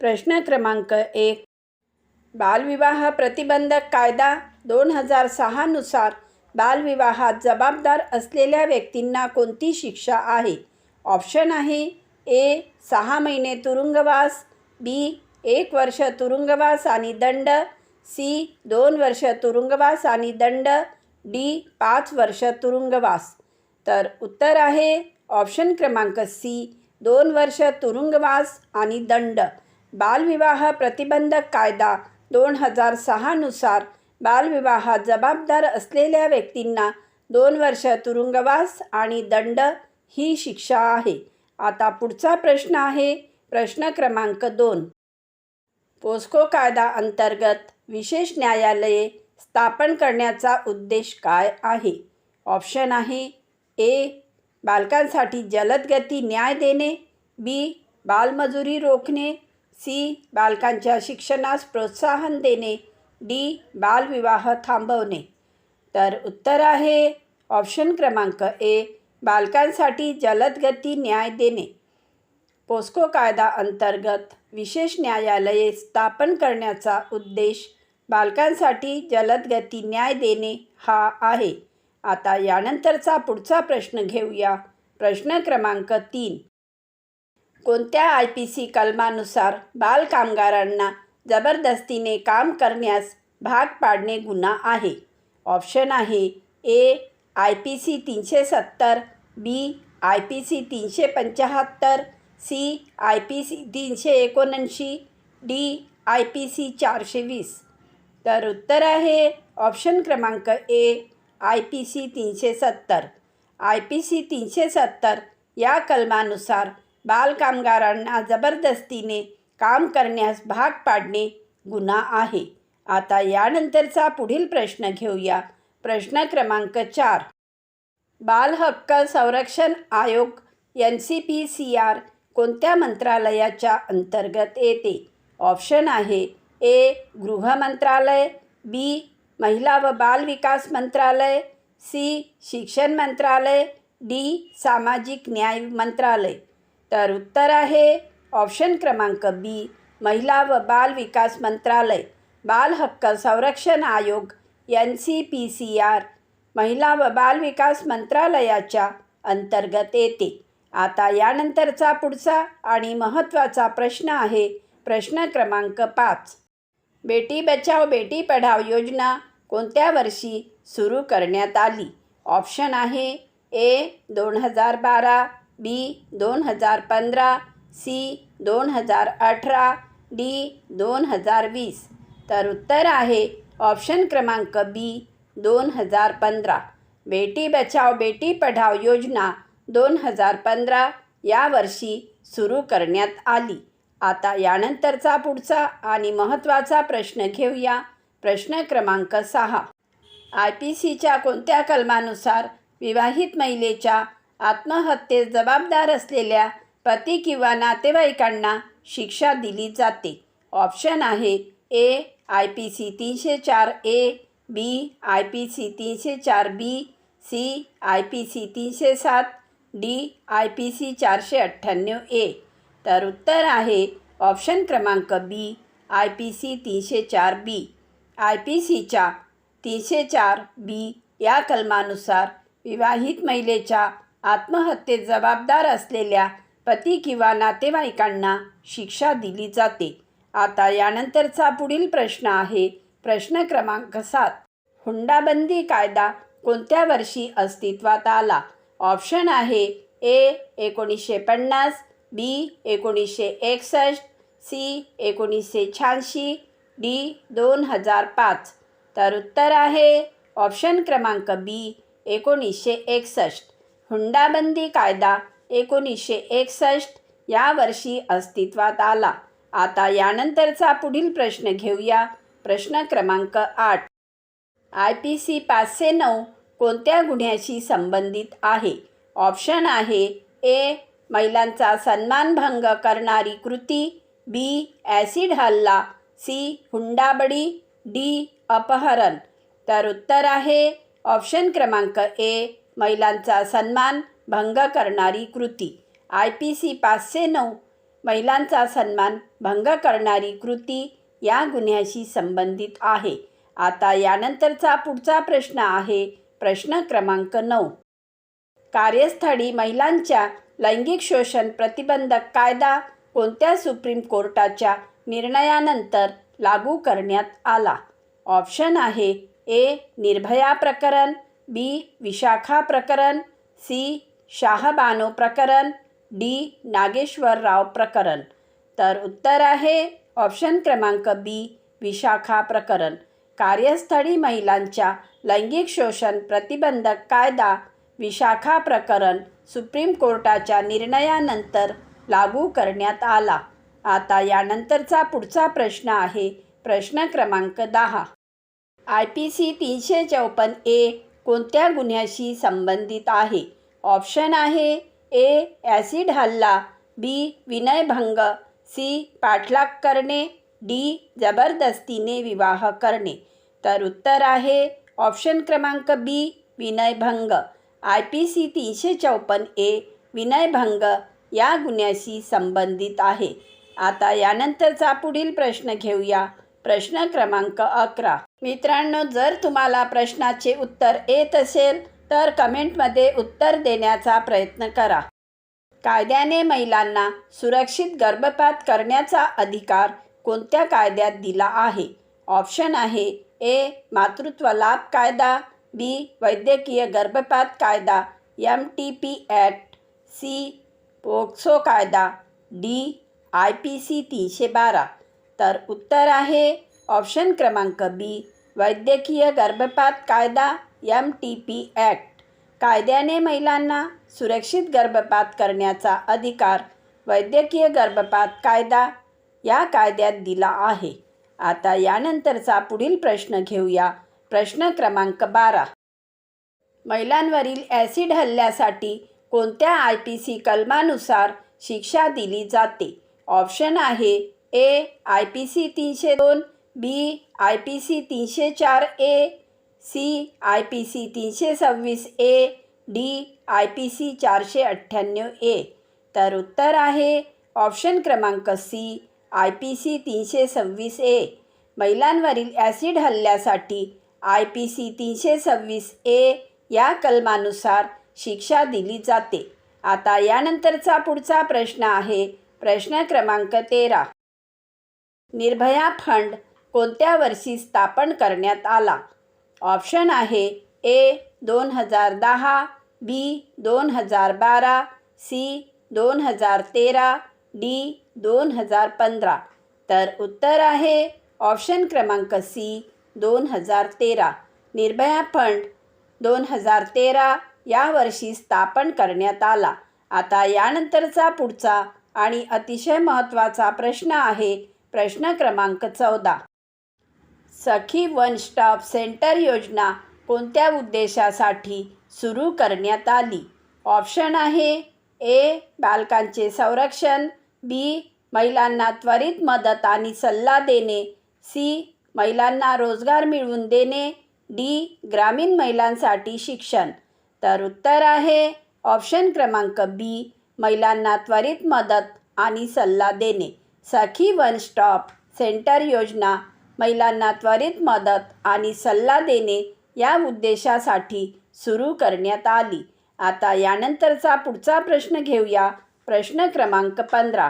प्रश्न क्रमांक एक. बालविवाह प्रतिबंधक कायदा दोन हजार सहानुसार बालविवाहात जबाबदार असलेल्या व्यक्तींना कोणती शिक्षा आहे? ऑप्शन आहे ए सहा महिने तुरुंगवास बी एक वर्ष तुरुंगवास आणि दंड सी दोन वर्ष तुरुंगवास आणि दंड डी पाच वर्ष तुरुंगवास. तर उत्तर आहे ऑप्शन क्रमांक सी दोन वर्ष तुरुंगवास आणि दंड. बालविवाह प्रतिबंधक कायदा दोन हजार सहानुसार बालविवाहात जबाबदार असलेल्या व्यक्तींना दोन वर्ष तुरुंगवास आणि दंड ही शिक्षा आहे. आता पुढचा प्रश्न आहे प्रश्न क्रमांक दोन. पोस्को कायदा अंतर्गत विशेष न्यायालये स्थापन करण्याचा उद्देश काय आहे? ऑप्शन आहे ए. बालकांसाठी जलदगती न्याय देणे बी. बालमजुरी रोखणे सी. बालकांच्या शिक्षणास प्रोत्साहन देणे. डी. बालविवाह थांबवणे. तर उत्तर आहे ऑप्शन क्रमांक ए बालकांसाठी जलदगती न्याय देणे. पोस्को कायदा अंतर्गत विशेष न्यायालये स्थापन करण्याचा उद्देश बालकांसाठी जलदगती न्याय देणे हा आहे. आता यानंतरचा पुढचा प्रश्न घेऊया. प्रश्न क्रमांक तीन. कोणत्या आय पी सी कलमानुसार बालकामगारांना जबरदस्तीने काम करण्यास भाग पाडणे गुन्हा आहे? ऑप्शन आहे ए आय पी सी तीनशे सत्तर बी आय पी सी तीनशे पंच्याहत्तर सी आय पी सी तीनशे एकोणऐंशी डी आय पी सी चारशे वीस. तर उत्तर आहे ऑप्शन क्रमांक ए आय पी सी तीनशे सत्तर. आय पी सी तीनशे सत्तर या कलमानुसार बालकामगारांना जबरदस्तीने काम करण्यास भाग पाडणे गुन्हा आहे. आता यानंतरचा पुढील प्रश्न घेऊया. प्रश्न क्रमांक चार. बाल हक्क संरक्षण आयोग N C P C R कोणत्या मंत्रालयाच्या अंतर्गत येते? ऑप्शन आहे ए गृह मंत्रालय बी महिला व बाल विकास मंत्रालय सी शिक्षण मंत्रालय डी सामाजिक न्याय मंत्रालय. तर उत्तर आहे ऑप्शन क्रमांक बी महिला व बाल विकास मंत्रालय बाल हक्क संरक्षण आयोग N C P C R महिला व बाल विकास मंत्रालयाच्या अंतर्गत येते. आता यानंतरचा पुढचा आणि महत्त्वाचा प्रश्न आहे प्रश्न क्रमांक पाच. बेटी बचाव बेटी पढाव योजना कोणत्या वर्षी सुरू करण्यात आली? ऑप्शन आहे ए दोन हजार बारा बी दोन हजार पंधरा सी दोन हजार अठरा डी दोन हजार वीस. तर उत्तर आहे ऑप्शन क्रमांक बी दोन हजार पंधरा. बेटी बचाव बेटी पढाव योजना दोन हजार पंधरा या वर्षी सुरू करण्यात आली. आता यानंतरचा पुढचा आणि महत्त्वाचा प्रश्न घेऊया. प्रश्न क्रमांक सहा. आय पी सीच्या कोणत्या कलमानुसार विवाहित महिलेच्या आत्महत्येस जबाबदार असलेल्या पती किंवा नातेवाईकांना शिक्षा दिली जाते. ऑप्शन आहे ए आय पी सी तीनशे चार A B I P C तीनशे चार B C I P C तीनशे सात डी आय पी सी चारशे अठ्ठ्याण्णव ए. तर उत्तर आहे ऑप्शन क्रमांक बी आय पी सी तीनशे चार बी. आय पी सीच्या तीनशे चार बी या कलमानुसार विवाहित महिलेच्या आत्महत्येत जबाबदार असलेल्या पती किंवा नातेवाईकांना शिक्षा दिली जाते. आता यानंतरचा पुढील प्रश्न आहे प्रश्न क्रमांक सात. हुंडाबंदी कायदा कोणत्या वर्षी अस्तित्वात आला? ऑप्शन आहे ए एकोणीसशे पन्नास बी एकोणीसशे एकसष्ट सी एकोणीसशे शहाऐंशी डी दोन हजार पाच. तर उत्तर आहे ऑप्शन क्रमांक बी एकोणीसशे एकसष्ट. हुंडाबंदी कायदा एकोणीसशे एकसष्ट या वर्षी अस्तित्वात आला. आता यानंतरचा पुढील प्रश्न घेऊया. प्रश्न क्रमांक आठ. आय पी सी पाचशे नऊ कोणत्या गुन्ह्याशी संबंधित आहे? ऑप्शन आहे ए. महिलांचा सन्मानभंग करणारी कृती बी. ॲसिड हल्ला सी. हुंडाबडी डी. अपहरण. तर उत्तर आहे ऑप्शन क्रमांक ए. महिलांचा सन्मान भंग करणारी कृती. आय पी सी पाचशे नऊ महिलांचा सन्मान भंग करणारी कृती या गुन्ह्याशी संबंधित आहे. आता यानंतरचा पुढचा प्रश्न आहे प्रश्न क्रमांक नऊ. कार्यस्थळी महिलांच्या लैंगिक शोषण प्रतिबंधक कायदा कोणत्या सुप्रीम कोर्टाच्या निर्णयानंतर लागू करण्यात आला? ऑप्शन आहे ए निर्भया प्रकरण बी. विशाखा प्रकरण सी. शाहबानो प्रकरण डी. नागेश्वरराव प्रकरण. तर उत्तर आहे ऑप्शन क्रमांक बी विशाखा प्रकरण. कार्यस्थळी महिलांच्या लैंगिक शोषण प्रतिबंधक कायदा विशाखा प्रकरण सुप्रीम कोर्टाच्या निर्णयानंतर लागू करण्यात आला. आता यानंतरचा पुढचा प्रश्न आहे प्रश्न क्रमांक दहा. आय. पी. सी. तीनशे चौपन्न ए कोणत्या गुन्ह्याशी संबंधित आहे? ऑप्शन आहे ए ॲसिड हल्ला बी विनयभंग सी पाठलाग करणे डी जबरदस्तीने विवाह करणे. तर उत्तर आहे ऑप्शन क्रमांक बी विनयभंग. आय पी सी तीनशे चौपन्न ए विनयभंग या गुन्ह्याशी संबंधित आहे. आता यानंतरचा पुढील प्रश्न घेऊया. प्रश्न क्रमांक अकरा. मित्रांनो जर तुम्हाला प्रश्नाचे उत्तर येत असेल तर कमेंटमध्ये उत्तर देण्याचा प्रयत्न करा. कायद्याने महिलांना सुरक्षित गर्भपात करण्याचा अधिकार कोणत्या कायद्यात दिला आहे? ऑप्शन आहे ए मातृत्व लाभ कायदा बी वैद्यकीय गर्भपात कायदा M T P act C POCSO कायदा डी आय पी सी तीनशे बारा. तर उत्तर आहे ऑप्शन क्रमांक बी वैद्यकीय गर्भपात कायदा एम टी पी ॲक्ट कायद्याने महिलांना सुरक्षित गर्भपात करण्याचा अधिकार वैद्यकीय गर्भपात कायदा या कायद्यात दिला आहे. आता यानंतरचा पुढील प्रश्न घेऊया. प्रश्न क्रमांक बारा. महिलांवरील ॲसिड हल्ल्यासाठी कोणत्या आय पी सी कलमानुसार शिक्षा दिली जाते? ऑप्शन आहे ए आय पी सी तीनशे दोन बी आय पी सी तीनशे चार A C I P C तीनशे सव्वीस A D I P C चारशे अठ्ठ्याण्णव ए. तर उत्तर आहे ऑप्शन क्रमांक सी आय पी सी तीनशे सव्वीस ए. महिलांवरील ॲसिड हल्ल्यासाठी आय पी सी तीनशे सव्वीस ए या कलमानुसार शिक्षा दिली जाते. आता यानंतरचा पुढचा प्रश्न आहे प्रश्न क्रमांक तेरा. निर्भया फंड कोणत्या वर्षी स्थापन करण्यात आला? ऑप्शन आहे ए दोन हजार दहा बी दोन हजार बारा सी दोन हजार तेरा डी दोन हजार पंधरा. तर उत्तर आहे ऑप्शन क्रमांक सी दोन हजार तेरा. निर्भया फंड दोन हजार तेरा या वर्षी स्थापन करण्यात आला. आता यानंतरचा पुढचा आणि अतिशय महत्त्वाचा प्रश्न आहे प्रश्न क्रमांक चौदा. सखी वन स्टॉप सेंटर योजना कोणत्या उद्देशासाठी सुरू करण्यात आली? ऑप्शन आहे ए बालकांचे संरक्षण बी महिलांना त्वरित मदत आणि सल्ला देणे सी महिलांना रोजगार मिळवून देणे डी ग्रामीण महिलांसाठी शिक्षण. तर उत्तर आहे ऑप्शन क्रमांक बी महिलांना त्वरित मदत आणि सल्ला देणे. सखी वन स्टॉप सेंटर योजना महिलांना त्वरित मदत आणि सल्ला देणे या उद्देशासाठी सुरू करण्यात आली. आता यानंतरचा पुढचा प्रश्न घेऊया. प्रश्न क्रमांक पंधरा.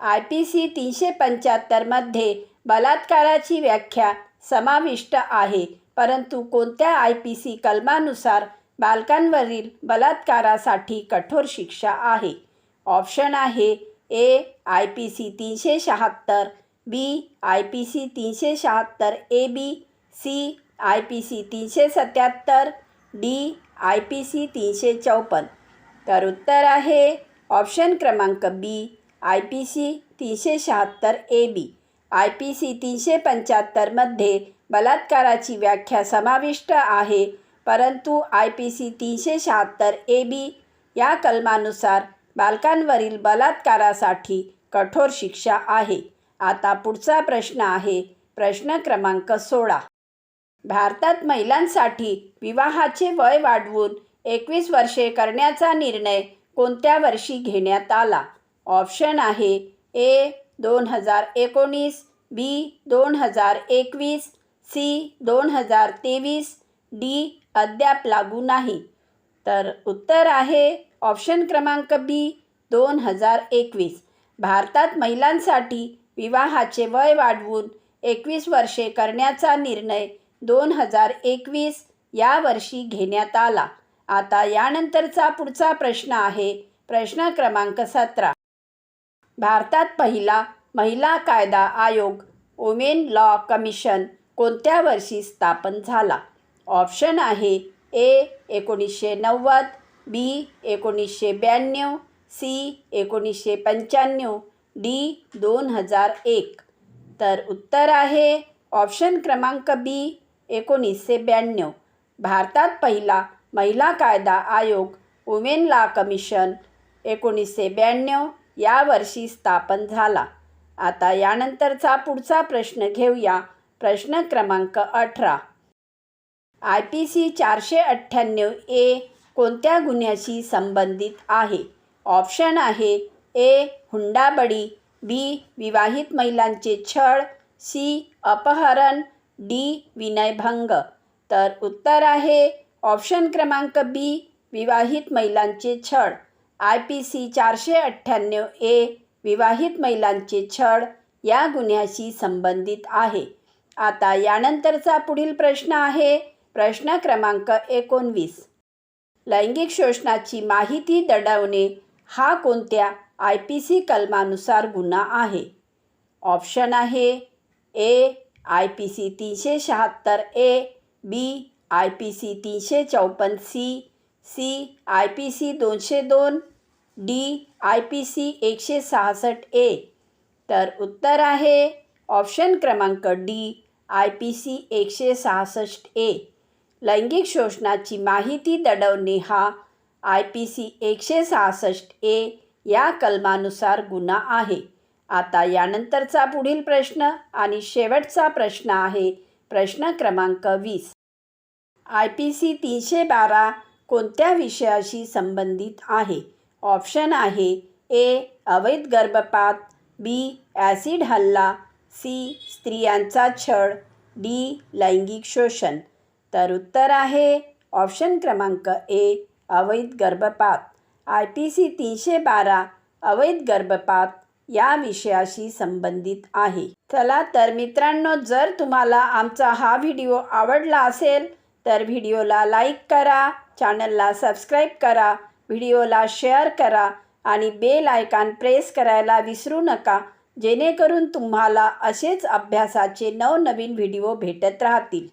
आय पी सी तीनशे पंच्याहत्तरमध्ये बलात्काराची व्याख्या समाविष्ट आहे. परंतु कोणत्या आय पी सी कलमानुसार बालकांवरील बलात्कारासाठी कठोर शिक्षा आहे? ऑप्शन आहे ए आय पी सी तीनशे शहात्तर बी आय पी सी तीनशे शहात्तर A B C I P C तीनशे सत्याहत्तर डी आय पी सी तीनशे चौपन्न तर उत्तर आहे ऑप्शन क्रमांक बी आय पी सी तीनशे शहात्तर A B. I P C तीनशे पंच्याहत्तरमध्ये बलात्काराची व्याख्या समाविष्ट आहे परंतु आय पी सी तीनशे शहात्तर ए बी या कलमानुसार बालकांवरील बलात्कारासाठी कठोर शिक्षा आहे. आता पुढचा प्रश्न आहे. प्रश्न क्रमांक सोळा. भारतात महिलांसाठी विवाहाचे वय वाढवून एकवीस वर्षे करण्याचा निर्णय कोणत्या वर्षी घेण्यात आला? ऑप्शन आहे ए दोन हजार एकोणीस बी दोन हजार एकवीस सी दोन हजार तेवीस डी अद्याप लागू नाही. तर उत्तर आहे ऑप्शन क्रमांक बी दोन हजार एकवीस. भारतात महिलांसाठी विवाहाचे वय वाढवून एकवीस वर्षे करण्याचा निर्णय दोन हजार एकवीस या वर्षी घेण्यात आला. आता यानंतरचा पुढचा प्रश्न आहे प्रश्न क्रमांक सतरा. भारतात पहिला महिला कायदा आयोग वुमेन लॉ कमिशन कोणत्या वर्षी स्थापन झाला? ऑप्शन आहे ए एकोणीसशे नव्वद बी एकोणीसशे ब्याण्णव सी एकोणीसशे पंच्याण्णव डी दोन हजार एक. तर उत्तर आहे ऑप्शन क्रमांक बी एकोणीसशे ब्याण्णव. भारतात पहिला महिला कायदा आयोग वुमेन लॉ कमिशन एकोणीसशे ब्याण्णव या वर्षी स्थापन झाला. आता यानंतरचा पुढचा प्रश्न घेऊया. प्रश्न क्रमांक अठरा. आय पी सी चारशे अठ्ठ्याण्णव ए कोणत्या गुन्ह्याशी संबंधित आहे? ऑप्शन आहे ए हुंडाबळी बी विवाहित महिलांचे छळ सी अपहरण डी विनयभंग. तर उत्तर आहे ऑप्शन क्रमांक बी विवाहित महिलांचे छळ. आय पी सी चारशे अठ्ठ्याण्णव ए विवाहित महिलांचे छळ या गुन्ह्याशी संबंधित आहे. आता यानंतरचा पुढील प्रश्न आहे प्रश्न क्रमांक एकोणवीस. लैंगिक शोषणाची माहिती दडवणे हा कोणत्या आय पी सी कलमानुसार गुन्हा आहे? ऑप्शन आहे ए आय पी सी तीनशे शहात्तर A B I P C तीनशे चौपन्न C C I P C दोनशे दोन डी आय पी सी एकशे सहासष्ट ए. तर उत्तर आहे ऑप्शन क्रमांक डी आय पी सी एकशे सहासष्ट ए. लैंगिक शोषणाची माहिती दडवणे हा आय पी सी एकशे सहासष्ट ए या कलमानुसार गुन्हा आहे. आता यानंतरचा पुढील प्रश्न आणि शेवटचा प्रश्न आहे. प्रश्न क्रमांक वीस. आय पी सी तीनशे बारा कोणत्या विषयाशी संबंधित आहे? ऑप्शन आहे ए अवैध गर्भपात बी ॲसिड हल्ला सी स्त्रियांचा छळ डी लैंगिक शोषण. तर उत्तर आहे ऑप्शन क्रमांक ए अवैध गर्भपात. आय पी सी तीनशे बारा अवैध गर्भपात या विषयाशी संबंधित आहे. चला तर मित्रांनो जर तुम्हाला आमचा हा व्हिडिओ आवडला असेल तर व्हिडिओला लाईक करा चॅनलला सबस्क्राईब करा व्हिडिओला शेअर करा आणि बेल आयकॉन प्रेस करायला विसरू नका जेणेकरून तुम्हाला असेच अभ्यासाचे नवनवीन व्हिडिओ भेटत राहतील.